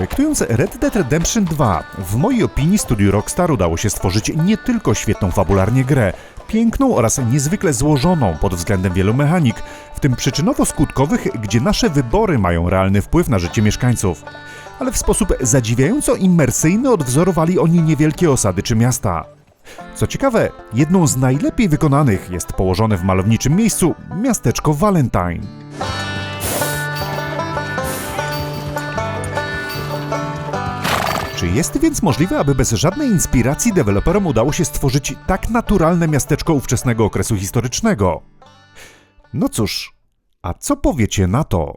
Projektując Red Dead Redemption 2, w mojej opinii studiu Rockstar udało się stworzyć nie tylko świetną fabularnie grę, piękną oraz niezwykle złożoną pod względem wielu mechanik, w tym przyczynowo-skutkowych, gdzie nasze wybory mają realny wpływ na życie mieszkańców. Ale w sposób zadziwiająco imersyjny odwzorowali oni niewielkie osady czy miasta. Co ciekawe, jedną z najlepiej wykonanych jest położone w malowniczym miejscu miasteczko Valentine. Czy jest więc możliwe, aby bez żadnej inspiracji deweloperom udało się stworzyć tak naturalne miasteczko ówczesnego okresu historycznego? No cóż, a co powiecie na to?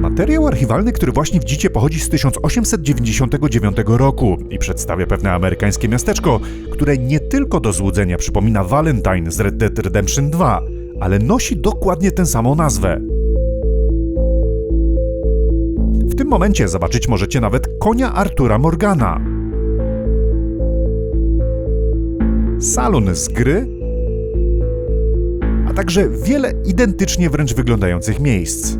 Materiał archiwalny, który właśnie widzicie, pochodzi z 1899 roku i przedstawia pewne amerykańskie miasteczko, które nie tylko do złudzenia przypomina Valentine z Red Dead Redemption 2, ale nosi dokładnie tę samą nazwę. W tym momencie zobaczyć możecie nawet konia Artura Morgana. Salon z gry, a także wiele identycznie wręcz wyglądających miejsc.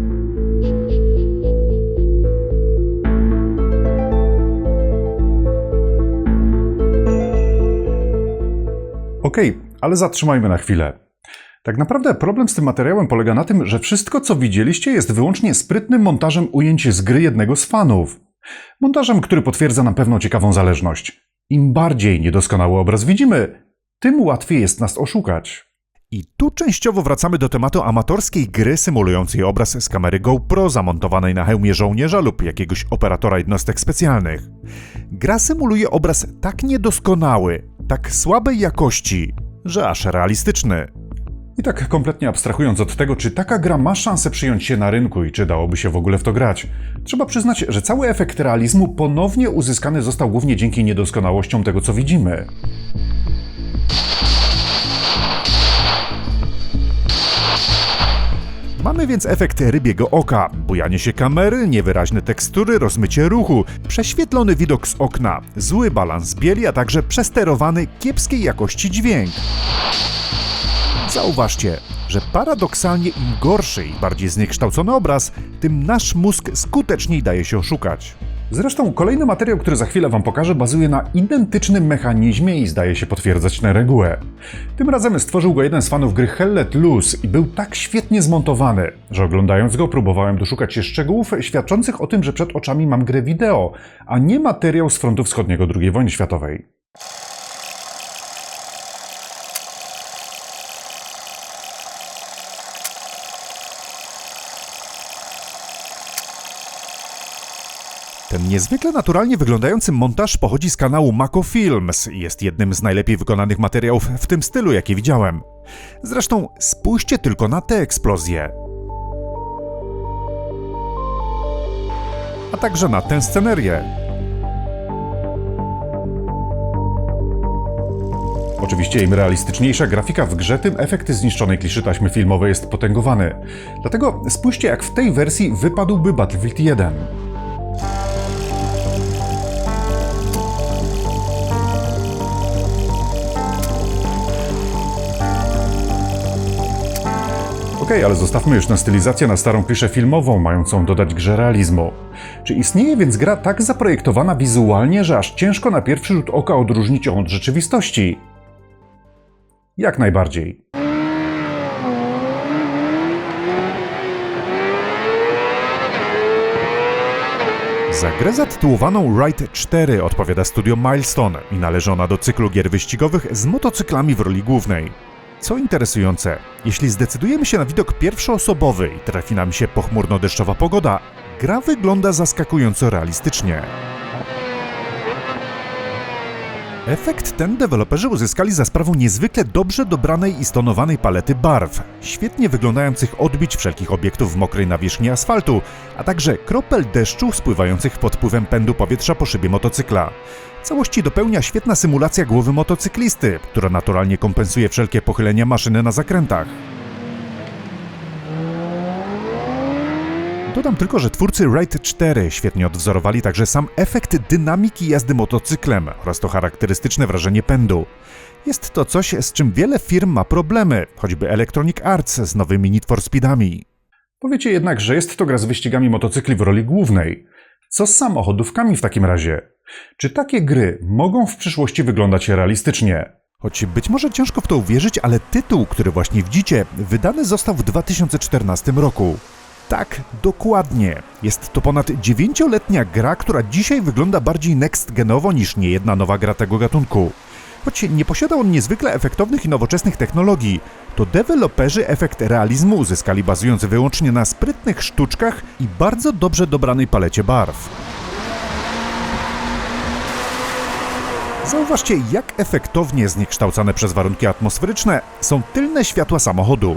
Okej, ale zatrzymajmy na chwilę. Tak naprawdę problem z tym materiałem polega na tym, że wszystko co widzieliście jest wyłącznie sprytnym montażem ujęć z gry jednego z fanów. Montażem, który potwierdza nam pewną ciekawą zależność. Im bardziej niedoskonały obraz widzimy, tym łatwiej jest nas oszukać. I tu częściowo wracamy do tematu amatorskiej gry symulującej obraz z kamery GoPro zamontowanej na hełmie żołnierza lub jakiegoś operatora jednostek specjalnych. Gra symuluje obraz tak niedoskonały, tak słabej jakości, że aż realistyczny. I tak kompletnie abstrahując od tego, czy taka gra ma szansę przyjąć się na rynku i czy dałoby się w ogóle w to grać, trzeba przyznać, że cały efekt realizmu ponownie uzyskany został głównie dzięki niedoskonałościom tego, co widzimy. Mamy więc efekt rybiego oka, bujanie się kamery, niewyraźne tekstury, rozmycie ruchu, prześwietlony widok z okna, zły balans bieli, a także przesterowany kiepskiej jakości dźwięk. Zauważcie, że paradoksalnie im gorszy i bardziej zniekształcony obraz, tym nasz mózg skuteczniej daje się oszukać. Zresztą kolejny materiał, który za chwilę Wam pokażę, bazuje na identycznym mechanizmie i zdaje się potwierdzać tę regułę. Tym razem stworzył go jeden z fanów gry Hell Let Loose i był tak świetnie zmontowany, że oglądając go próbowałem doszukać się szczegółów świadczących o tym, że przed oczami mam grę wideo, a nie materiał z frontu wschodniego II wojny światowej. Ten niezwykle naturalnie wyglądający montaż pochodzi z kanału Mako Films i jest jednym z najlepiej wykonanych materiałów w tym stylu, jakie widziałem. Zresztą spójrzcie tylko na te eksplozje. A także na tę scenerię. Oczywiście im realistyczniejsza grafika w grze, tym efekt zniszczonej kliszy taśmy filmowej jest potęgowany. Dlatego spójrzcie jak w tej wersji wypadłby Battlefield 1. Okej, okay, ale zostawmy już na stylizację na starą kliszę filmową, mającą dodać grze realizmu. Czy istnieje więc gra tak zaprojektowana wizualnie, że aż ciężko na pierwszy rzut oka odróżnić ją od rzeczywistości? Jak najbardziej. Za grę zatytułowaną Ride 4 odpowiada studio Milestone i należy ona do cyklu gier wyścigowych z motocyklami w roli głównej. Co interesujące, jeśli zdecydujemy się na widok pierwszoosobowy i trafi nam się pochmurno-deszczowa pogoda, gra wygląda zaskakująco realistycznie. Efekt ten deweloperzy uzyskali za sprawą niezwykle dobrze dobranej i stonowanej palety barw, świetnie wyglądających odbić wszelkich obiektów w mokrej nawierzchni asfaltu, a także kropel deszczu spływających pod wpływem pędu powietrza po szybie motocykla. Całości dopełnia świetna symulacja głowy motocyklisty, która naturalnie kompensuje wszelkie pochylenia maszyny na zakrętach. Dodam tylko, że twórcy Ride 4 świetnie odwzorowali także sam efekt dynamiki jazdy motocyklem oraz to charakterystyczne wrażenie pędu. Jest to coś, z czym wiele firm ma problemy, choćby Electronic Arts z nowymi Need for Speedami. Powiecie jednak, że jest to gra z wyścigami motocykli w roli głównej. Co z samochodówkami w takim razie? Czy takie gry mogą w przyszłości wyglądać realistycznie? Choć być może ciężko w to uwierzyć, ale tytuł, który właśnie widzicie, wydany został w 2014 roku. Tak, dokładnie. Jest to ponad dziewięcioletnia gra, która dzisiaj wygląda bardziej next-genowo niż niejedna nowa gra tego gatunku. Choć nie posiada on niezwykle efektownych i nowoczesnych technologii, to deweloperzy efekt realizmu uzyskali bazując wyłącznie na sprytnych sztuczkach i bardzo dobrze dobranej palecie barw. Zauważcie, jak efektownie zniekształcane przez warunki atmosferyczne są tylne światła samochodu.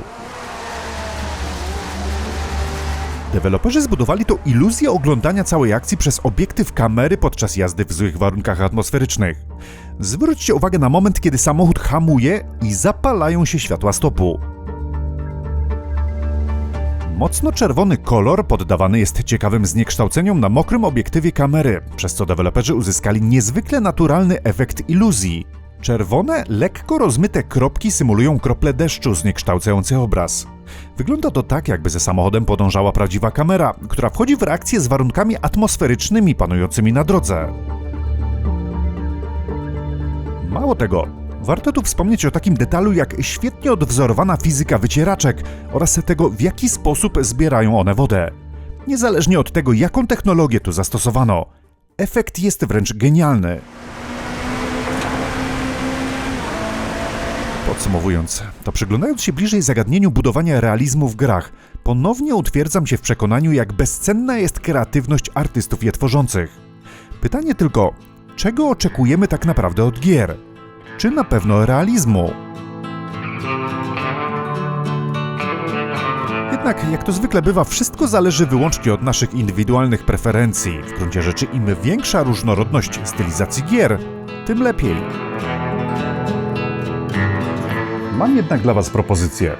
Deweloperzy zbudowali to iluzję oglądania całej akcji przez obiektyw kamery podczas jazdy w złych warunkach atmosferycznych. Zwróćcie uwagę na moment, kiedy samochód hamuje i zapalają się światła stopu. Mocno czerwony kolor poddawany jest ciekawym zniekształceniom na mokrym obiektywie kamery, przez co deweloperzy uzyskali niezwykle naturalny efekt iluzji. Czerwone, lekko rozmyte kropki symulują krople deszczu zniekształcające obraz. Wygląda to tak, jakby ze samochodem podążała prawdziwa kamera, która wchodzi w reakcję z warunkami atmosferycznymi panującymi na drodze. Mało tego, warto tu wspomnieć o takim detalu jak świetnie odwzorowana fizyka wycieraczek oraz tego, w jaki sposób zbierają one wodę. Niezależnie od tego, jaką technologię tu zastosowano, efekt jest wręcz genialny. Podsumowując, to przyglądając się bliżej zagadnieniu budowania realizmu w grach, ponownie utwierdzam się w przekonaniu, jak bezcenna jest kreatywność artystów je tworzących. Pytanie tylko, czego oczekujemy tak naprawdę od gier? Czy na pewno realizmu? Jednak, jak to zwykle bywa, wszystko zależy wyłącznie od naszych indywidualnych preferencji. W gruncie rzeczy, im większa różnorodność stylizacji gier, tym lepiej. Mam jednak dla Was propozycję.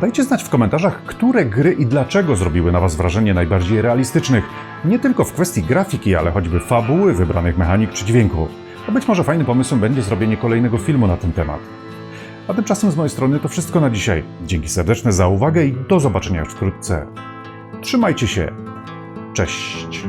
Dajcie znać w komentarzach, które gry i dlaczego zrobiły na Was wrażenie najbardziej realistycznych, nie tylko w kwestii grafiki, ale choćby fabuły, wybranych mechanik czy dźwięku. A być może fajnym pomysłem będzie zrobienie kolejnego filmu na ten temat. A tymczasem z mojej strony to wszystko na dzisiaj. Dzięki serdeczne za uwagę i do zobaczenia wkrótce. Trzymajcie się. Cześć.